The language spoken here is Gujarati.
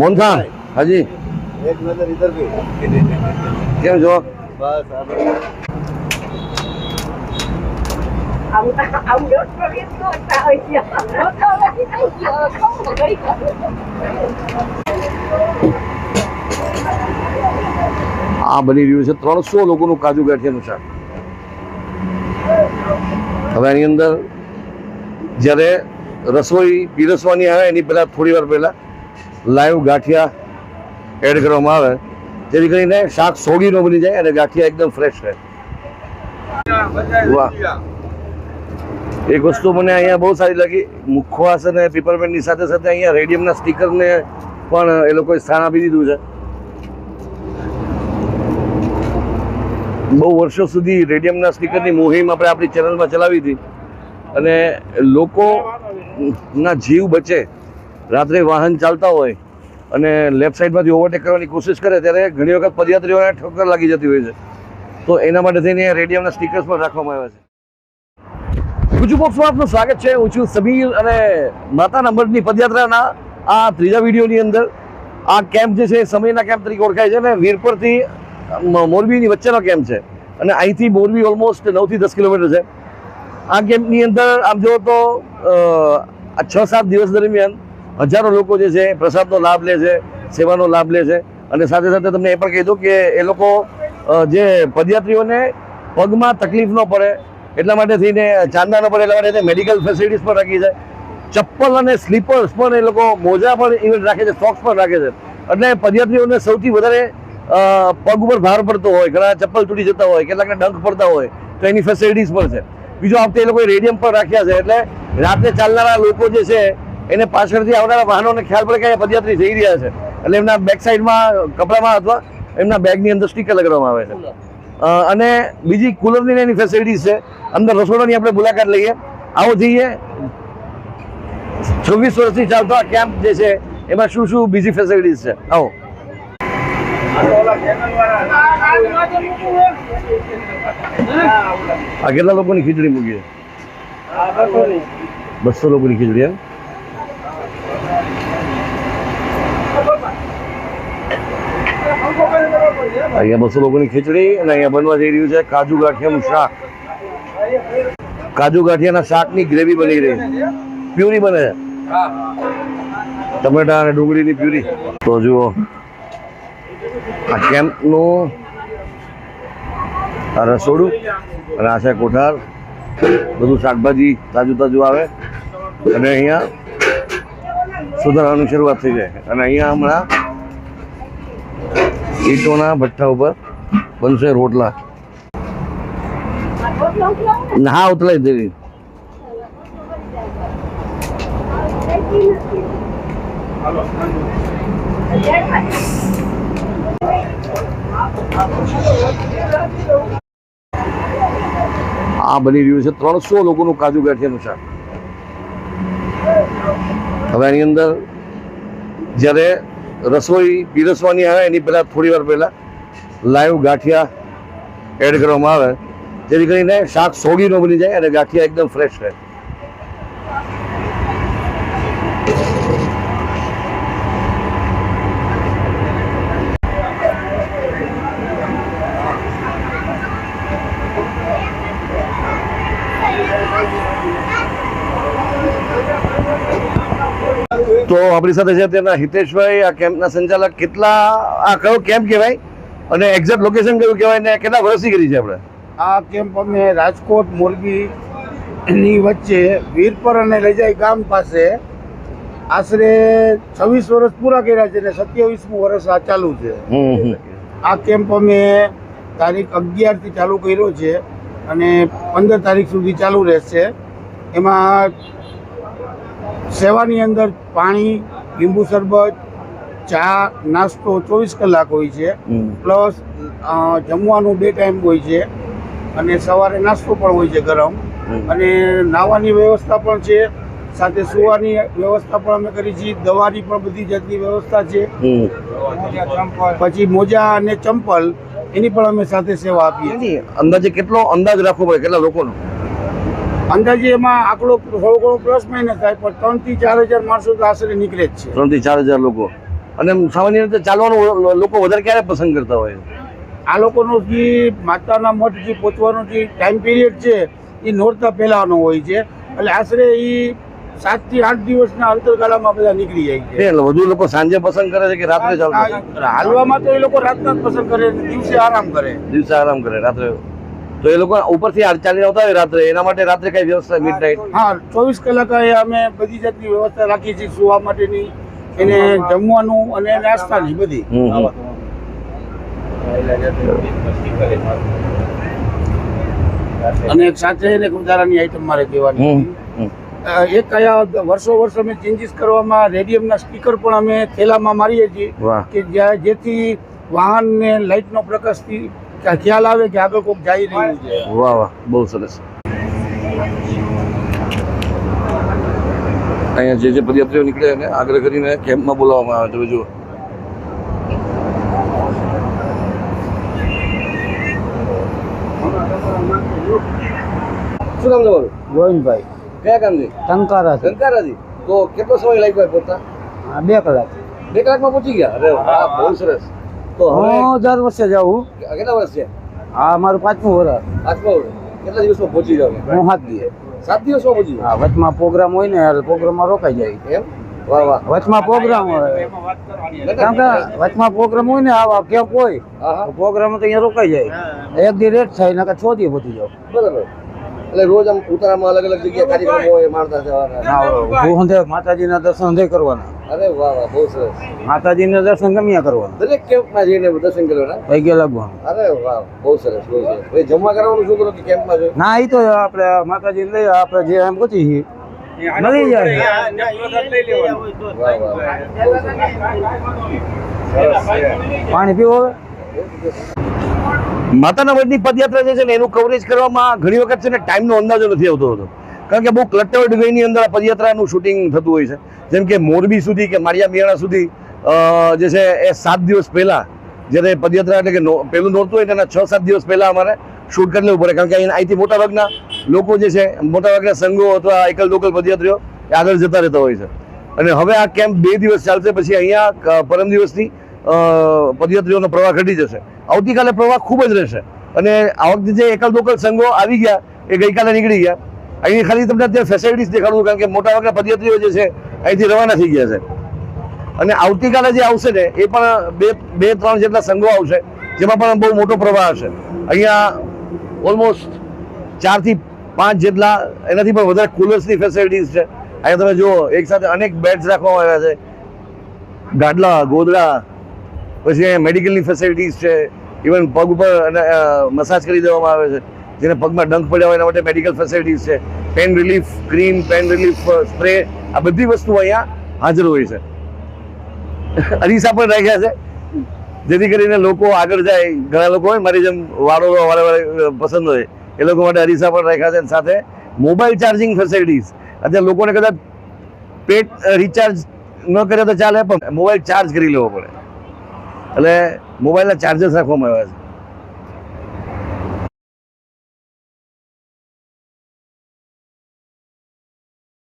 મોહનથાળ હાજી. એક નજર ઇધર ભી. કેમ છો? બસ આ બની રહ્યું છે ત્રણસો લોકોનું કાજુ ગાંઠિયાનું શાક. હવે એની અંદર જ્યારે રસોઈ પીરસવાની આવે એની પહેલાં થોડી વાર પહેલાં લાઈવ ગાંઠિયા એડ કરવામાં આવે. જેથી કરીને શાક સોગી ન બની જાય અને ગાંઠિયા એકદમ ફ્રેશ રહે. વાહ. એક વસ્તુ મને અહીંયા બહુ સારી લાગી. મુખવાસ અને પીપરમેન્ટની સાથે સાથે અહીંયા રેડિયમના સ્ટીકરને પણ એ લોકોએ સ્થાન આપી દીધું છે. બહુ વર્ષો સુધી રેડિયમના સ્ટીકરની મુહિમ આપણે આપણી ચેનલમાં ચલાવી હતી. અને લોકોના જીવ બચે. રાત્રે વાહન ચાલતા હોય અને લેફ્ટ સાઈડમાંથી ઓવરટેક કરવાની કોશિશ કરે ત્યારે ઘણી વખત પદયાત્રીઓને ઠોકર લાગી જતી હોય છે. તો એના માટે થઈને રેડિયમના સ્ટીકર્સ પણ રાખવામાં આવ્યા છે. ગુજુ બોક્સમાં આપનું સ્વાગત છે. હું છું સમીર અને માતા નંબરની પદયાત્રાના આ ત્રીજા વિડીયોની અંદર આ કેમ્પ જે છે સમયના કેમ્પ તરીકે ઓળખાય છે અને વીરપુરથી મોરબીની વચ્ચેનો કેમ્પ છે. અને અહીંથી મોરબી ઓલમોસ્ટ નવથી દસ કિલોમીટર છે. આ કેમ્પની અંદર આમ જુઓ તો છ સાત દિવસ દરમિયાન હજારો લોકો જે છે, પ્રસાદનો લાભ લે છે, સેવાનો લાભ લે છે. અને સાથે સાથે તમને એ પણ કહી દઉં કે એ લોકો જે પદયાત્રીઓને પગમાં તકલીફ ન પડે, એટલા માટે થઈને ચાંદા ન પડે, એટલા માટે મેડિકલ ફેસિલિટીઝ પણ રાખી છે. ચપ્પલ અને સ્લીપર્સ પણ એ લોકો મોજા પણ ઇવન રાખે છે સોક્સ પણ રાખે છે. એટલે પદયાત્રીઓને સૌથી વધારે પગ ઉપર ભાર પડતો હોય, ઘણા ચપ્પલ તૂટી જતા હોય, કેટલાકને ડંખ પડતા હોય, તો એની ફેસિલિટીઝ પણ છે. બીજું આ એ લોકોએ રેડિયમ પણ રાખ્યા છે, એટલે રાત્રે ચાલનારા લોકો જે છે એને પાછળથી આવનારા વાહનોને ખ્યાલ પડે કે પદયાત્રી જઈ રહ્યા છે. એટલે એમના બેક સાઈડમાં કપડામાં અથવા એમના બેગની અંદર સ્ટીકર લગાડવામાં આવે છે. અને બીજી કુલરની એની ફેસિલિટીઝ છે. અંદર રસોડાની આપણે મુલાકાત લઈએ. આવો જઈએ. છવ્વીસ વર્ષથી ચાલતો આ કેમ્પ જે છે એમાં શું શું બીજી ફેસિલિટીઝ છે? આવો. આ કેટલા લોકોની ખીચડી મૂકી છે? બસો લોકોની ખીચડી એમ? અહીંયા બસો લોકોની ખીચડી અને અહીંયા બનવા જઈ રહ્યું છે કાજુ ગાંઠિયાનું શાક. કાજુ ગાંઠિયાના શાકની ગ્રેવી બની રહી પ્યુરી બને છે. ટમેટા અને ડુંગળીની પ્યુરી. તો જુઓ, આ કેમ્પનું આ રસોડું અને આ છે કોઠાર. બધું શાકભાજી તાજું તાજું આવે. અને અહીંયા સુધારવાની શરૂઆત થઈ જાય. અને અહીંયા હમણાં ઈંટોના ભઠ્ઠા ઉપર બનશે રોટલા. હા ઉતલાઈ દેવી. આ બની રહ્યું છે ત્રણસો લોકોનું કાજુ ગાંઠિયાનું શાક. હવે એની અંદર જ્યારે રસોઈ, પીરસવાની આવે, એની પહેલાં થોડી વાર પહેલાં લાઈવ ગાંઠિયા એડ કરવામાં આવે. જેથી કરીને શાક સોગી ન બની જાય અને ગાંઠિયા એકદમ ફ્રેશ રહે. તો આપણી સાથે છે તેના હિતેશભાઈ આ કેમ્પના સંચાલક. કેટલા આ કયો કેમ્પ કહેવાય? અને એક્ઝેક્ટ લોકેશન કયું કહેવાય ને કેટલા વર્ષથી કરી છે આપણે? આ કેમ્પ અમે રાજકોટ મોરબીની વચ્ચે વીરપર અને લજાઈ ગામ પાસે આશરે છવ્વીસ વર્ષ પૂરા કર્યા છે અને સત્યાવીસમું વર્ષ આ ચાલુ છે. આ કેમ્પ અમે તારીખ અગિયારથી ચાલુ કર્યો છે અને પંદર તારીખ સુધી ચાલુ રહેશે. એમાં સેવાની અંદર પાણી લીંબુ શરબત ચા નાસ્તો ચોવીસ કલાક હોય છે. પ્લસ જમવાનું બે ટાઈમ હોય છે. અને સવારે નાસ્તો પણ હોય છે ગરમ. અને નાવાની વ્યવસ્થા પણ છે. સાથે સુવાની વ્યવસ્થા પણ અમે કરી છીએ. દવાની પણ બધી જાતની વ્યવસ્થા છે. પછી મોજા અને ચંપલ એની પણ અમે સાથે સેવા આપીએ અંદાજે કેટલો અંદાજ રાખવો પડે? કેટલા લોકોનો? અંદાજે એમાં આંકડો થોડો ઘણો પ્લસ માઇનસ થાય પણ ત્રણથી ચાર હજાર માણસો તો આશરે નીકળે જ છે. ત્રણથી ચાર હજાર લોકો. અને સામાન્ય રીતે ચાલવાનું લોકો વધારે ક્યારે પસંદ કરતા હોય? આ લોકોનો જે માતાના મઠ જે પહોંચવાનો જે ટાઈમ પીરિયડ છે એ નોરતા પહેલાનો હોય છે. એટલે આશરે એ સાતથી આઠ દિવસના અંતરગાળામાં બધા નીકળી જાય છે. એટલે વધુ લોકો સાંજે પસંદ કરે છે કે રાત્રે ચાલતા આ હાલવામાં તો એ લોકો રાતના જ પસંદ કરે દિવસે આરામ કરે. દિવસે આરામ કરે રાત્રે તો એ લોકો ઉપરથી આ ચાલીને આવતા હોય રાત્રે. એના માટે રાત્રે કઈ વ્યવસ્થા મિડ નાઇટ હા ચોવીસ કલાક એ અમે બધી જાતની વ્યવસ્થા રાખીએ છીએ સુવા માટેની. એને જમવાનું અને નાસ્તાની બધી. અને એક સાથે એને એક વધારાની આઈટમ મારે કહેવાની એક કયા વર્ષો વર્ષ અમે ચેન્જીસ કરવામાં રેડિયમના સ્પીકર પણ અમે થેલામાં મારીએ છીએ કે જ્યાં જેથી વાહનને લાઇટનો પ્રકાશથી ખ્યાલ આવે કે આગળ કોઈક જઈ રહ્યું છે. વાહ વાહ બહુ સરસ. અહીંયા જે જે પદયાત્રીઓ નીકળે એને આગ્રહ કરીને કેમ્પમાં બોલાવવામાં આવે તમે જુઓ. શું નામ તમારું? ગોવિંદભાઈ. કયા કામની ટંકારા શંકારાજી તો કેટલો સમય લાગ્યો પહોંચતા? બે કલાક. બે કલાકમાં પહોંચી ગયા? અરે વાહ બહુ સરસ. તો હું દર વર્ષે જાઉં. કેટલા વર્ષ છે? આ મારું પાંચમું વર્ષ. આઠમા વર્ષ. કેટલા દિવસમાં પહોંચી જાવ હું સાત દિવસ. સાત દિવસમાં પહોંચી હા વચમાં પ્રોગ્રામ હોય ને પ્રોગ્રામમાં રોકાઈ જાય. એમ? વાહ વાહ. વચમાં પ્રોગ્રામ હોય. કારણ કે વચમાં પ્રોગ્રામ હોય ને આવા કેમ્પ હોય હા હા. પ્રોગ્રામ તો અહીંયા રોકાઈ જાય. એક દી રેટ થાય નકર છ દી પહોંચી જાવ બરાબર. એટલે રોજ આમ ઉતારામાં અલગ અલગ જગ્યાએ કાર્યક્રમો હોય માણતા જવાના. માતાજીના દર્શન કરવાના. અરે વાહ વાહ બહુ સરસ. માતાજીને દર્શન ગમ્યા કરવાનું? દરેક કેમ્પમાં જઈને દર્શન કરવાના પૈકે લાગવાનું. અરે વાહ બહુ સરસ બહુ સરસ. ભાઈ જમવા કરવાનું શું કરો કે કેમ્પમાં જો ના એ તો આપણે માતાજી લઈ આપણે જે એમ પહોંચી છીએ. મળી જાય. પાણી પીવો માતાના વડની પદયાત્રા જે છે ને એનું કવરેજ કરવામાં ઘણી વખત છે ને ટાઈમનો અંદાજો નથી આવતો હતો. કારણ કે બહુ ક્લટર્ડ વેની અંદર આ પદયાત્રાનું શૂટિંગ થતું હોય છે. જેમ કે મોરબી સુધી કે મારિયા મિયાણા સુધી જે છે એ સાત દિવસ પહેલાં જ્યારે પદયાત્રા એટલે કે પહેલું નોરતું હોય તેના છ સાત દિવસ પહેલાં અમારે શૂટ કરી લેવું પડે. કારણ કે અહીંયા અહીંથી મોટા ભાગના લોકો જે છે, મોટાભાગના સંઘો અથવા એકલ લોકલ પદયાત્રીઓ આગળ જતા રહેતા હોય છે. અને હવે આ કેમ્પ બે દિવસ ચાલશે, પછી અહીંયા પરમ દિવસની પદયાત્રીઓનો પ્રવાહ ઘટી જશે. આવતીકાલે પ્રવાહ ખૂબ જ રહેશે. અને આ વખતે જે એકલ લોકલ સંઘો આવી ગયા, એ ગઈકાલે નીકળી ગયા. અહીં ખાલી તમને અત્યારે ફેસિલિટીસ દેખાડું, કારણ કે મોટા ભાગના પદયાત્રીઓ જે છે, અહીંથી રવાના થઈ ગયા છે. અને આવતીકાલે જે આવશે ને, એ પણ બે બે, ત્રણ જેટલા સંઘો આવશે, જેમાં પણ બહુ મોટો પ્રવાહ હશે. અહીંયા ઓલમોસ્ટ ચારથી પાંચ જેટલા, એનાથી પણ વધારે કુલર્સની ફેસિલિટીઝ છે. અહીંયા તમે જુઓ, એક સાથે અનેક બેડ્સ રાખવામાં આવ્યા છે. ગાડલા, ગોદડા, પછી અહીંયા મેડિકલની ફેસિલિટીઝ છે. ઇવન પગ ઉપર મસાજ કરી દેવામાં આવે છે. જેને પગમાં ડંખ પડ્યા હોય એના માટે મેડિકલ ફેસિલિટીઝ છે. Pain relief cream pain relief spray આ બધી વસ્તુઓ અહીંયા હાજર હોય છે. અરીસા પણ રાખ્યા છે. જેથી કરીને લોકો આગળ જાય. ઘણા લોકો હોય મારી જેમ વાળો વારે વારે પસંદ હોય, એ લોકો માટે અરીસા પણ રાખ્યા છે. સાથે મોબાઈલ ચાર્જિંગ ફેસિલિટીઝ અત્યારે લોકોને કદાચ પેટ રિચાર્જ ન કરે તો ચાલે, પણ મોબાઈલ ચાર્જ કરી લેવો પડે. એટલે મોબાઈલના ચાર્જર્સ રાખવામાં આવ્યા છે.